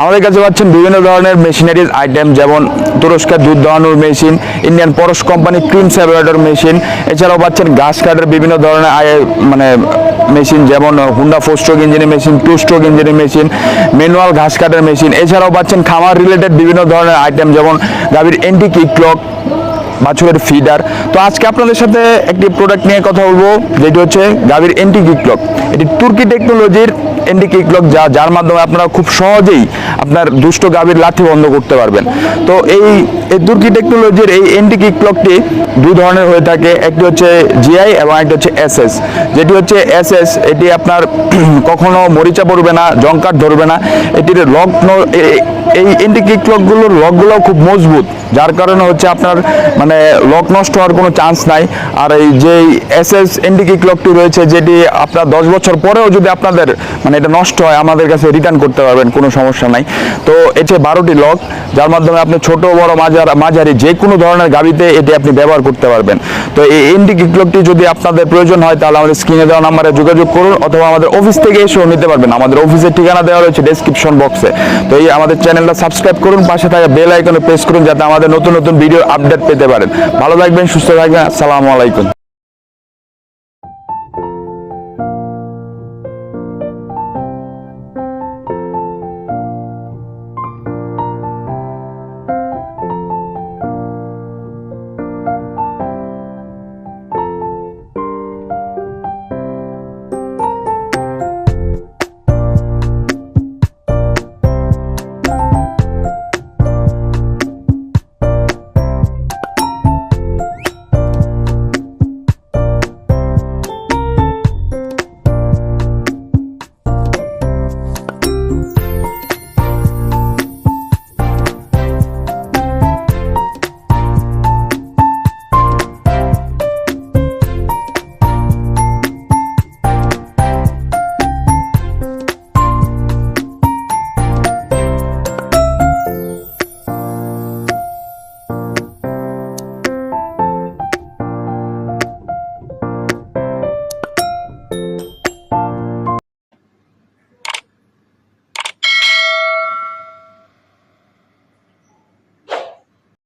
আমাদের কাছে পাচ্ছেন বিভিন্ন ধরনের মেশিনারিজ আইটেম, যেমন তুরস্কের দুধ দোহানোর machine, Indian Parash company cream separator machine, এছাড়াও পাচ্ছেন ঘাস কাটার বিভিন্ন ধরনের মানে মেশিন, যেমন হুন্ডা ফোর স্ট্রোক ইঞ্জিনের মেশিন টু স্ট্রোক ইঞ্জিনের মেশিন ম্যানুয়াল ঘাস কাটার মেশিন, এছাড়াও পাচ্ছেন খামার রিলেটেড বিভিন্ন ধরনের আইটেম, যেমন গাভীর এন্টি কিক ক্লক বাছুরের ফিডার তো আজকে আপনাদের সাথে একটি প্রোডাক্ট নিয়ে কথা বলব, যেটি হচ্ছে গাভীর এন্টি কিকলক এটি তুর্কি টেকনোলজির এন্টি কিকলক যা, যার মাধ্যমে আপনারা খুব সহজেই আপনার দুষ্ট গাভীর লাঠি বন্ধ করতে পারবেন। তো এই তুর্কি টেকনোলজির এই এন্টি কিকলকটি দুই ধরনের হয়ে থাকে। একটি হচ্ছে জিআই এবং একটি হচ্ছে এসএস যেটি হচ্ছে এসএস এটি আপনার কখনো মরিচা পড়বে না জঙ্কার ধরবে না। এটির লক এই এন্টি কিকলকগুলোর লকগুলো খুব মজবুত। যার কারণে হচ্ছে আপনার মানে লক নষ্ট হওয়ার কোনো চান্স নাই। আর এই যে এস এস এন্টি কিকলকটি রয়েছে, যেটি আপনার দশ বছর পরেও যদি আপনাদের মানে এটা নষ্ট হয়, আমাদের কাছে রিটার্ন করতে পারবেন, কোনো সমস্যা নাই। তো এটি বারোটি লক যার মাধ্যমে আপনি ছোট, বড়, মাঝার, মাঝারি যে কোনো ধরনের গাড়িতে এটি আপনি ব্যবহার করতে পারবেন। তো এই এন্টি কিকলকটি যদি আপনাদের প্রয়োজন হয়, তাহলে আমাদের স্ক্রিনে দেওয়া নাম্বারে যোগাযোগ করুন, অথবা আমাদের অফিস থেকে এসেও নিতে পারবেন। আমাদের অফিসের ঠিকানা দেওয়া রয়েছে ডেসক্রিপশন বক্সে তো এই আমাদের চ্যানেলটা সাবস্ক্রাইব করুন, পাশে থাকা বেল আইকনে প্রেস করুন, যাতে আমাদের নতুন নতুন ভিডিও আপডেট পেতে পারেন। ভালো থাকবেন, সুস্থ থাকবেন, আসসালামু আলাইকুম।